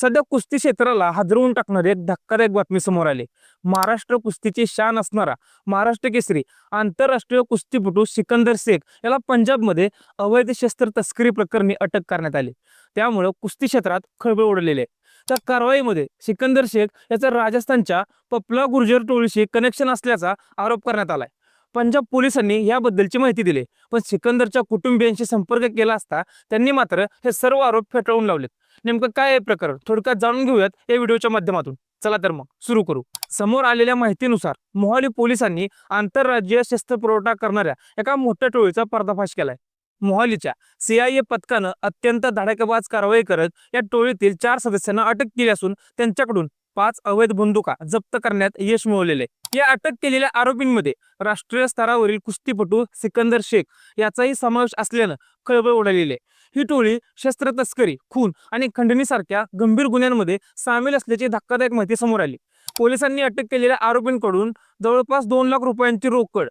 सध्या कुस्ती क्षेत्राला हादरवून टाकणारी एक धक्कादायक बातमी समोर आली. महाराष्ट्र कुस्तीची शान असणारा महाराष्ट्र केसरी आंतरराष्ट्रीय कुस्तीपटू सिकंदर शेख याला पंजाबमध्ये अवैध शस्त्र तस्करी प्रकरणी अटक करण्यात आली. त्यामुळं कुस्ती क्षेत्रात खळबळ उडलेली आहे. त्या कारवाईमध्ये सिकंदर शेख याचा राजस्थानच्या पपला गुर्जर टोळीशी कनेक्शन असल्याचा आरोप करण्यात आलाय. पंजाब पोलिसांनी याबद्दलची माहिती दिली पण सिकंदरच्या कुटुंबियांशी संपर्क केला असता त्यांनी मात्र हे सर्व आरोप फेटाळून लावलेत. नेमकं काय आहे प्रकरण? थोडक्यात जाणून घेऊयात या व्हिडिओच्या माध्यमातून. चला तर मग सुरू करू. समोर आलेल्या माहितीनुसार मोहाली पोलिसांनी आंतरराज्यीय शस्त्र पुरवठा करणाऱ्या एका मोठ्या टोळीचा पर्दाफाश केलाय. मोहालीच्या सीआयए पथकानं अत्यंत धडाकेबाज कारवाई करत या टोळीतील चार सदस्यांना अटक केली असून त्यांच्याकडून पाच अवैध बंदुका जप्त करण्यात यश मिळवलेले या अटक केलेल्या आरोपींमध्ये राष्ट्रीय स्तरावरील कुस्तीपटू सिकंदर शेख याचाही समावेश असल्यानं खळबळ उडालेली आहे. ही टोळी शस्त्र तस्करी खून आणि खंडणीसारख्या गंभीर गुन्ह्यांमध्ये सामील असल्याची धक्कादायक माहिती समोर आली. पोलिसांनी अटक केलेल्या आरोपींकडून जवळपास दोन लाख रुपयांची रोकड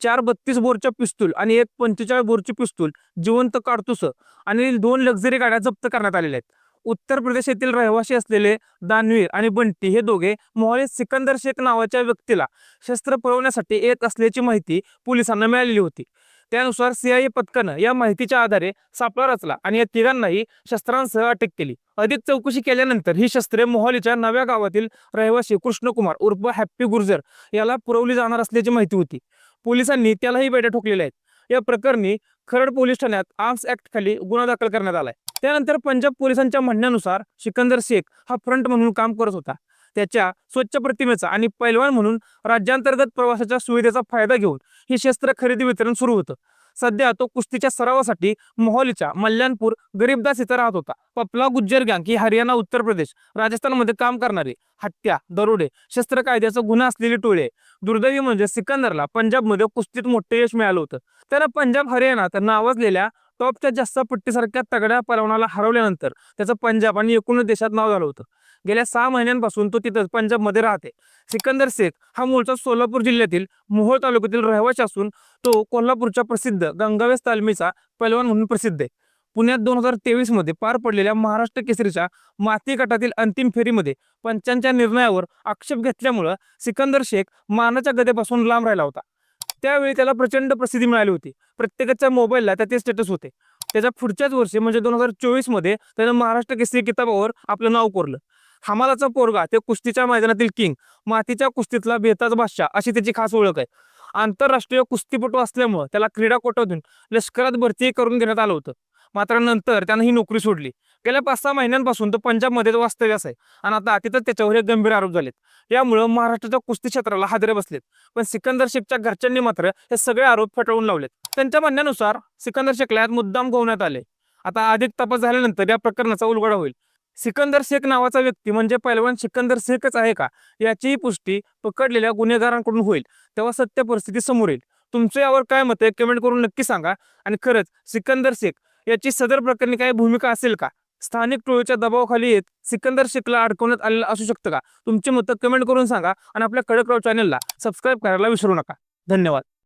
चार बत्तीस बोरच्या पिस्तूल आणि एक पंचेचाळीस बोरची पिस्तूल जिवंत काडतुस आणि दोन लक्झरी गाड्या जप्त करण्यात आलेल्या आहेत. उत्तर प्रदेश येथील रहिवासी असलेले दानवीर आणि बंटी हे दोघे मोहाली सिकंदर शेख नावाच्या व्यक्तीला शस्त्र पुरवण्यासाठी येत असल्याची माहिती पोलिसांना मिळालेली होती. त्यानुसार सीआयए पथकानं या माहितीच्या आधारे सापळा रचला आणि या तिघांनाही शस्त्रांसह अटक केली. अधिक चौकशी केल्यानंतर ही शस्त्रे मोहालीच्या नव्या गावातील रहिवासी कृष्णकुमार उर्फ हॅप्पी गुर्जर याला पुरवली जाणार असल्याची माहिती होती. पोलिसांनी त्यालाही बेड्या ठोकलेल्या आहेत. या प्रकरणी खरड पोलीस ठाण्यात आर्म्स ऍक्ट खाली गुन्हा दाखल करण्यात आलाय. त्यानंतर पंजाब पोलिसांच्या म्हणण्यानुसार सिकंदर शेख हा फ्रंट म्हणून काम करत होता. त्याच्या स्वच्छ प्रतिमेचा आणि पैलवान म्हणून राज्यांतर्गत प्रवासाच्या सुविधेचा फायदा घेऊन हे शस्त्र खरेदी वितरण सुरू होतं. सध्या तो कुस्तीच्या सरावासाठी मोहालीच्या मल्याणपूर गरीबदास इथं राहत होता. पपला गुज्जर गँग ही हरियाणा उत्तर प्रदेश राजस्थानमध्ये काम करणारी. हत्या दरोडे शस्त्र कायद्याचा गुन्हा असलेली टोळी. आहे दुर्दैवी म्हणजे सिकंदरला पंजाबमध्ये कुस्तीत मोठे यश मिळालं होतं. त्यानं पंजाब हरियाणात नावाजलेल्या टॉपच्या जास्त पट्टीसारख्या तगड्या पलवणाला हरवल्यानंतर त्याचं पंजाब आणि एकूणच देशात नाव झालं होतं. गेल्या सहा महिन्यांपासून तो तिथं पंजाबमध्ये राहते. सिकंदर शेख हा मूळचा सोलापूर जिल्ह्यातील मोहोळ तालुक्यातील रहिवासी असून तो कोल्हापूरच्या प्रसिद्ध गंगावेस तालमीचा पैलवान म्हणून प्रसिद्ध आहे. पुण्यात दोन हजार तेवीसमध्ये पार पडलेल्या महाराष्ट्र केसरीच्या माती गटातील अंतिम फेरीमध्ये पंचांच्या निर्णयावर आक्षेप घेतल्यामुळं सिकंदर शेख मानाच्या गदेपासून लांब राहिला होता. त्यावेळी त्याला प्रचंड प्रसिद्धी मिळाली होती. प्रत्येकाच्या मोबाईलला त्याचे स्टेटस होते. त्याच्या पुढच्याच वर्षी म्हणजे दोन हजार चोवीसमध्ये त्यानं महाराष्ट्र केसरी किताबावर आपलं नाव कोरलं. हमालाचा पोरगा ते कुस्तीच्या मैदानातील किंग मातीच्या कुस्तीतला बेताज बादशाह अशी त्याची खास ओळख आहे. आंतरराष्ट्रीय कुस्तीपटू असल्यामुळं त्याला क्रीडा कोटातून लष्करात भरती करून घेण्यात आलं होतं. मात्र नंतर त्यानं ही नोकरी सोडली. गेल्या पाच सहा महिन्यांपासून तो पंजाबमध्ये वास्तव्यास आहे आणि आता तिथं त्याच्यावर हे गंभीर आरोप झालेत. यामुळं महाराष्ट्राच्या कुस्ती क्षेत्राला हादरे बसलेत. पण सिकंदर शेखच्या घरच्यांनी मात्र हे सगळे आरोप फेटाळून लावलेत. त्यांच्या म्हणण्यानुसार सिकंदर शेखला यात मुद्दाम गोवण्यात आले. आता अधिक तपास झाल्यानंतर या प्रकरणाचा उलगडा होईल. सिकंदर शेख नावाचा व्यक्ती म्हणजे पैलवान सिकंदर शेखच आहे का? याचीही पुष्टी पकडलेल्या गुन्हेगारांकडून होईल. तेव्हा सत्य परिस्थिती समोर येईल. तुमचं यावर काय मत आहे? कमेंट करून नक्की सांगा. आणि खरंच सिकंदर शेख याची सदर प्रकरणी काही भूमिका असेल का? स्थानिक टोळीच्या दबावाखाली येत सिकंदर शेखला अडकवण्यात आलेलं असू शकतं का? तुमची मतं कमेंट करून सांगा. आणि आपल्या कडकराव चॅनलला सबस्क्राईब करायला विसरू नका. धन्यवाद.